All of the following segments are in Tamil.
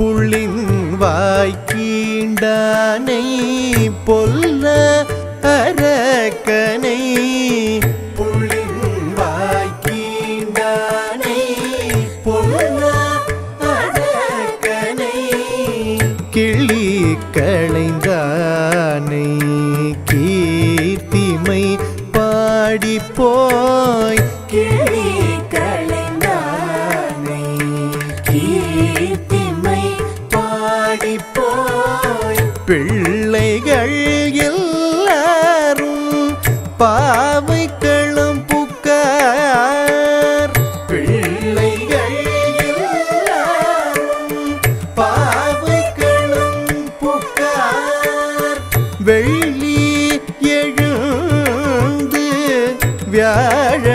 புள்ளின் வாய்க்கீண்டானை பொல்ல அரக்கனை. புள்ளின் பொல்ல அரக்கனை. கிளி களைந்தானை கீர்த்திமை பாடி போய் கிளி பாடி போய் பிள்ளைகள் எல்லாரும் பாவைக்களம் புக்கார் பிள்ளைகள் எல்லாரும் பாவைக்களம் புக்கார் வெள்ளி எழுந்து வியாழ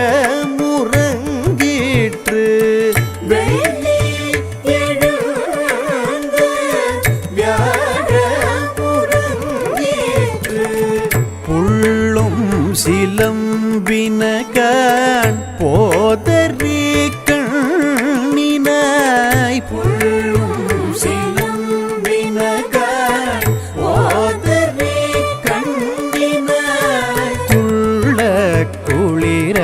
சிலம்பினகான் போதறி கண்ணினாய் புள்ளும் சிலம்பினகான் போதறி கண்ணினாய் குள்ள குளிர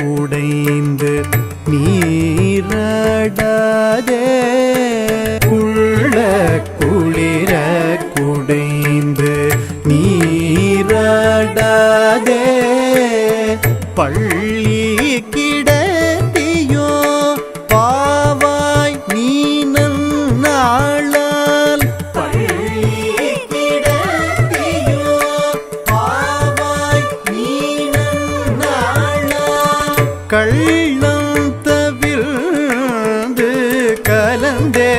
குடைந்து நீரா விடாதே. பள்ளி கிடத்தியோ பாவாய் நீ நாளால் பள்ளி கிடத்தியோ பாவாய் நீ நாளால் கள்ளம் தவிர்ந்து கலந்தே